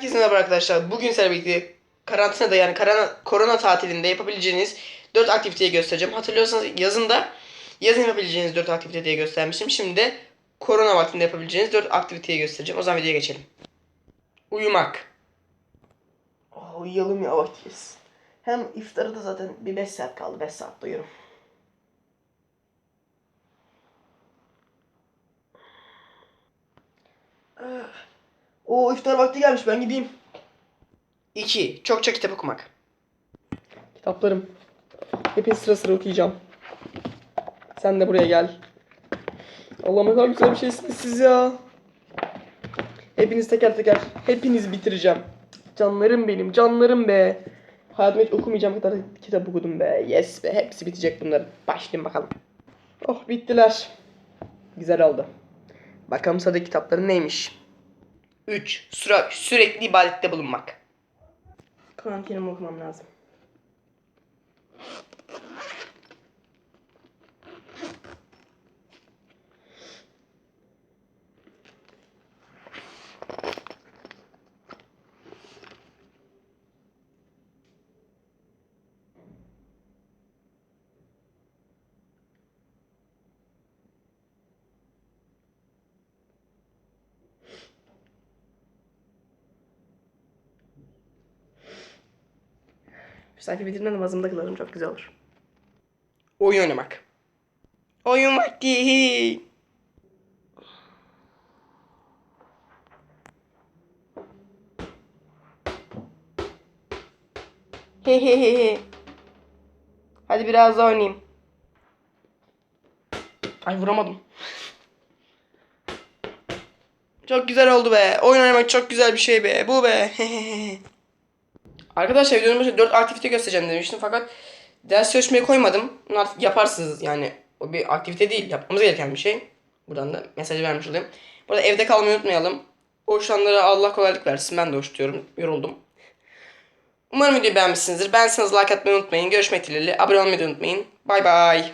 Herkese merhaba arkadaşlar. Bugün sizlerle birlikte karantinada yani korona, korona tatilinde yapabileceğiniz 4 aktiviteyi göstereceğim. Hatırlıyorsanız yazında yazın yapabileceğiniz 4 aktivite diye göstermiştim. Şimdi de korona vaktinde yapabileceğiniz 4 aktiviteyi göstereceğim. O zaman videoya geçelim. Uyumak. Oh, uyuyalım ya vaktiyiz. Hem iftara da zaten bir 5 saat kaldı. 5 saat uyuyorum. O iftar vakti gelmiş ben gideyim. 2. Çokça kitap okumak. Kitaplarım. Hepiniz sıra sıra okuyacağım. Sen de buraya gel. Allah'ım ne kadar güzel bir şeysiniz siz ya. Hepiniz teker teker. Hepiniz bitireceğim. Canlarım benim. Canlarım be. Hayatımda hiç okumayacağım kadar kitap okudum be. Yes be. Hepsi bitecek bunların. Başlayın bakalım. Oh bittiler. Güzel oldu. Bakalım sıradaki kitapların neymiş. 3. Süre, sürekli ibadette bulunmak. Kur'an-ı okumam lazım. Sayfa bitirme namazımda kılarım çok güzel olur. Oyun oynamak. Oyun vakti. Hehehe. Hadi biraz daha oynayayım. Ay vuramadım. Çok güzel oldu be. Oyun oynamak çok güzel bir şey be. Bu be. Arkadaşlar videonun başında 4 aktivite göstereceğim demiştim fakat ders çalışmaya koymadım. Bunu yaparsınız yani. O bir aktivite değil. Yapmamız gereken bir şey. Buradan da mesajı vermiş olayım. Burada evde kalmayı unutmayalım. Boşanlara Allah kolaylık versin. Ben de hoş diyorum. Yoruldum. Umarım videoyu beğenmişsinizdir. Beğenseniz like atmayı unutmayın. Görüşmek dileğiyle. Abone olmayı unutmayın. Bay bay.